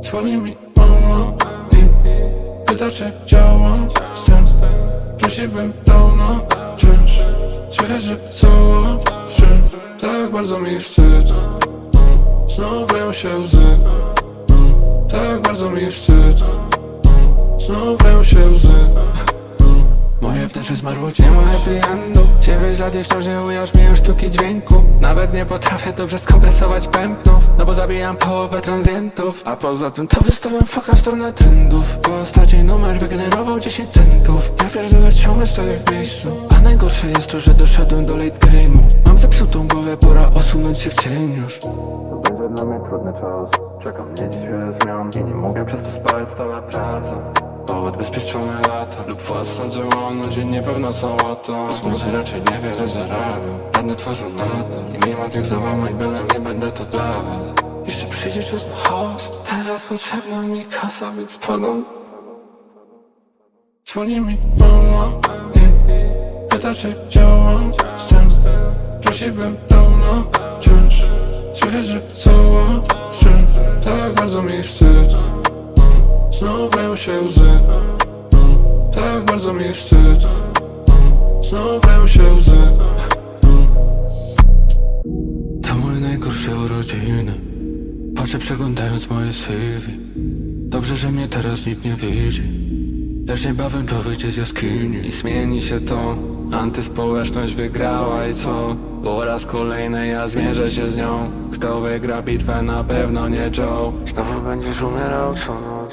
Dzwoni mi mama i pyta czy działam tym Prosiłbym dawno czymś Słychać, że cała czym Tak bardzo mi wstyd. Znów leją się łzy. Tak bardzo mi wstyd. Znów leją Wnętrze zmarło, nie ma happy endu lat i wciąż nie ujarzmiłem sztuki dźwięku. Nawet nie potrafię dobrze skompresować pępnów No bo zabijam połowę transientów A poza tym to wystawiam foka w stronę trendów. Po ostatni numer wygenerował 10 centów. Ja pierdolę ciągle stoję w miejscu. A najgorsze jest to, że doszedłem do late game'u. Mam zepsutą głowę, pora osunąć się w cień już. To będzie dla mnie trudny czas. Czeka mnie dziś wiele zmian I nie mogę przez to spać, stała praca O odbezpieczone lata lub własna działalność i niepewna sałata. Może raczej niewiele zarabiam, będę tworzył nadal I mimo tych załamań byłem, nie będę to dla was. Jeszcze przyjdzie czas na chaos Teraz potrzebna mi kasa, więc padam Dzwoni mi mama pyta czy działam tym Prosiłbym dawno czymś Słychać, że cała Tak bardzo mi wstyd Znów leją się łzy. Mm, Tak bardzo mi wstyd. Mm, Znów się łzy. Mm. To moje najgorsze urodziny. Patrzę przeglądając moje CV Dobrze, że mnie teraz nikt nie widzi. Lecz niebawem to wyjdzie z jaskini. I zmieni się to. Antyspołeczność wygrała i co? Po raz kolejny ja zmierzę się z nią. Kto wygra bitwę na pewno nie Joe. Znowu będziesz umierał co no